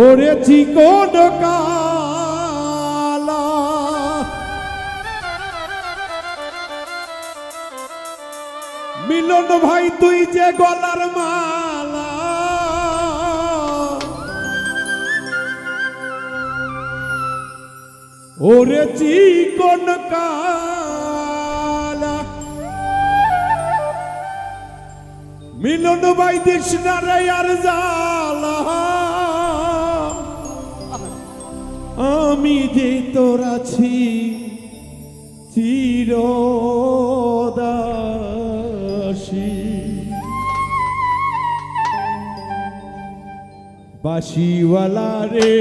ওরে চিকন কালা। মিলন ভাই, তুই যে গলার মালা। ওরে চিকন কালা। মিলন ভাই দিশনারে আর জালা আমি যে তোর আছি চিরদাসী। বাসিওয়ালা রে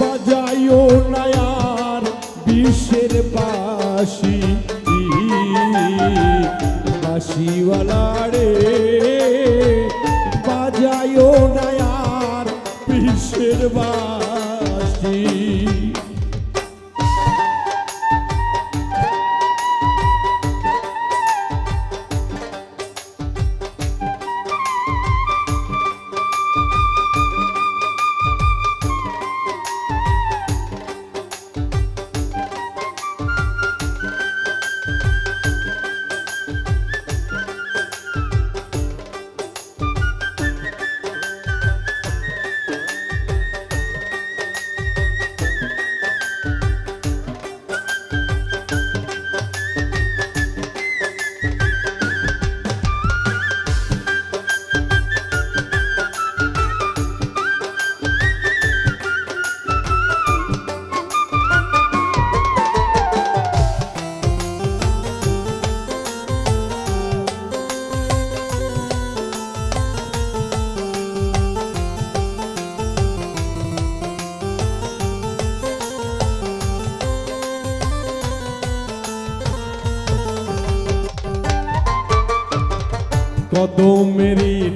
বাজায়ও নায়ার বিশ্বের বাসি বাসিওয়ালা রে বাজায়ও নায়ার বিশ্বের বাসি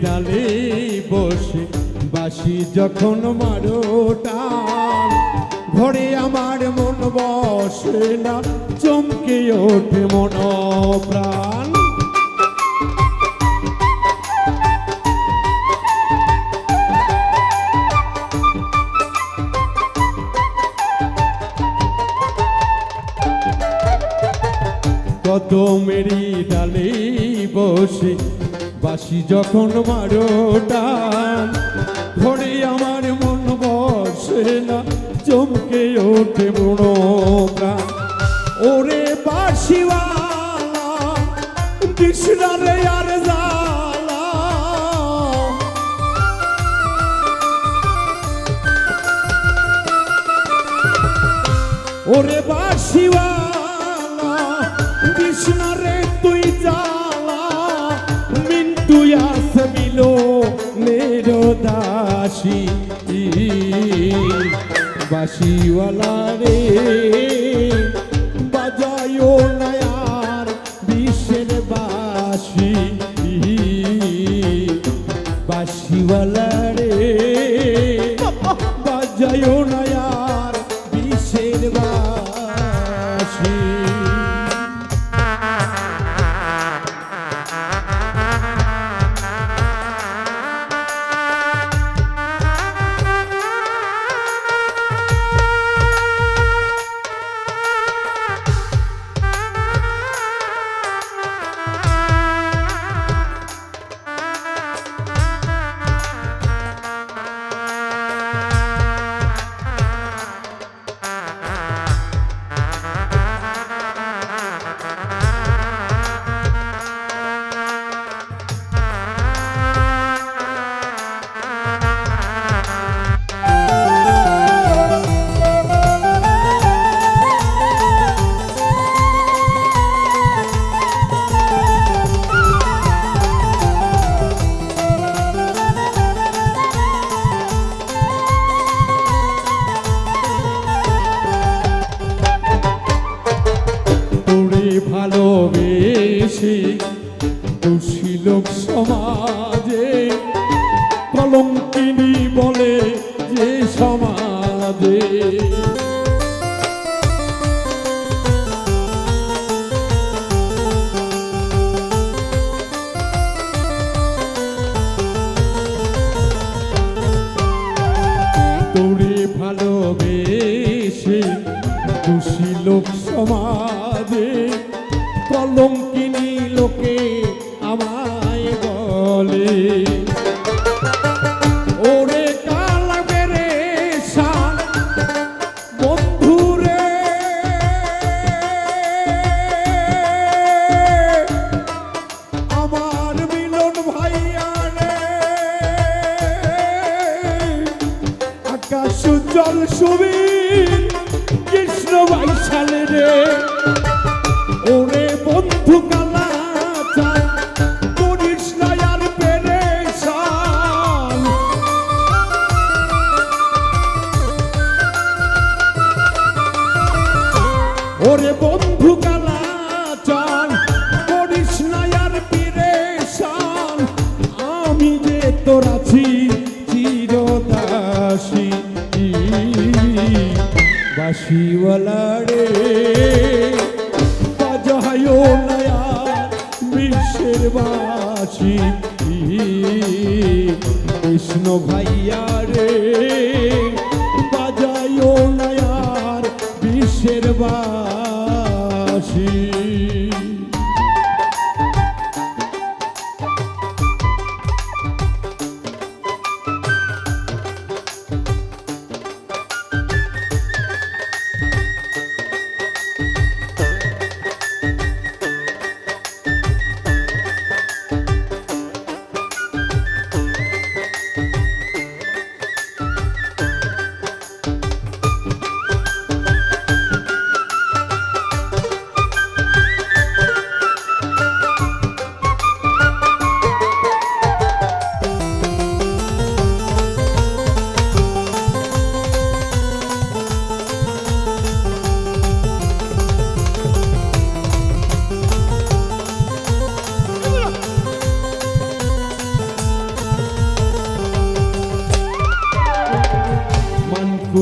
ডালে বসে বাসি যখন মারো টান, ঘরে আমার মন বসে না, চমকে ওঠে মন প্রাণ কত মেরি ডালে বসে বাসি যখন মারো টান ঘরে আমার মন বসে না, চমকে ওঠে মন প্রাণ। ওরে বাসিওয়ালা, কৃষ্ণারে আর ওরে বাসিওয়ালা, কৃষ্ণরে তুই দাসী বাসিওয়ালা রে বাজায়ও নয়ার বিশ্বের বাসি বাসিওয়ালা রে বাজায়ও নয়ার বিশ্বের বাসি। ভালোবেসে দোষী লোক সমাজে কলঙ্কিনী বলে যে সমাজে। তোরে ভালোবেসে খুশি লোক সমাজে কলঙ্কিনী লোকে আমায় বলে। জল সুবীর কৃষ্ণ বাইশালে রে। ওরে বন্ধু রে বাজায় নয়া বিশ্বের বাসি কৃষ্ণ ভাইয়া রে। নয়ার বিশ্বের বাসি।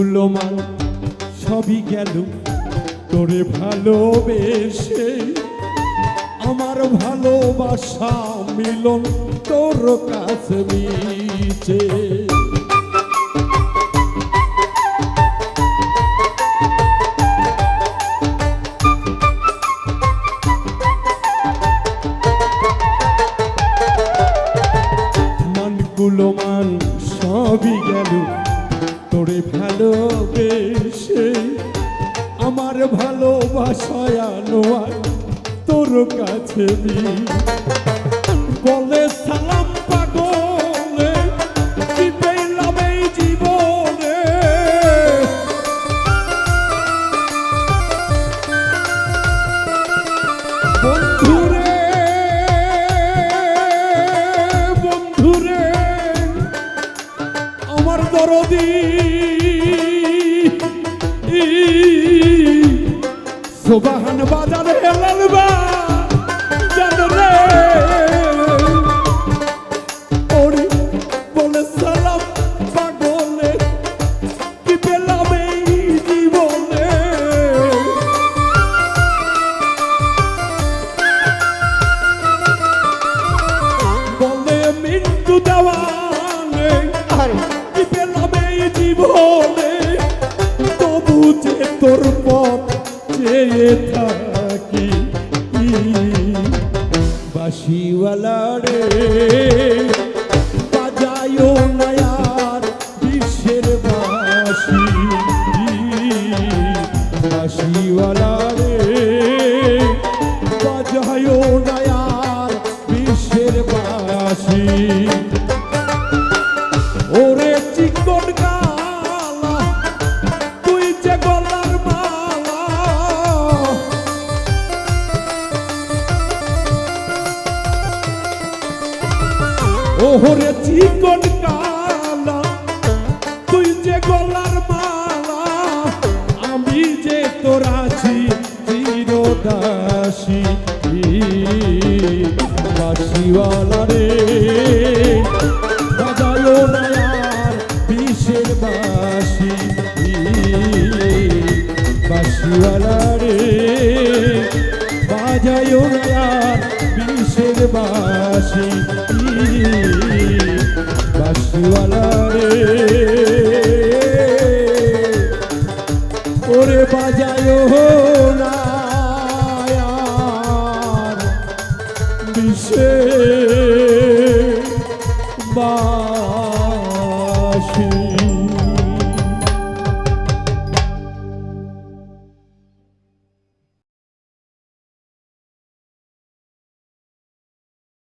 মানকুলো মান সবই গেল। তোরে ভালোবেসে আমার ভালোবাসা মিলন তোর কাছে মিছে ভালোবাসায় আনোয়ার তোর কাছে সোবাহান বাজার হেলালবা জানরে ওরে বলে সালাম পাগলে কি পেলাম এই জীবনে? বলে মৃত্যু দেওয়ানে কি পেলাম এই জীবনে? তবু যে তোর পথ থাকি। বাসিওয়ালা রে ওরে চিকন কালা, তুই যে গলার মালা, আমি যে তোর বাসিওয়ালা রে বিষের বাসি বাসিওয়ালা রে বাজায় নয়ার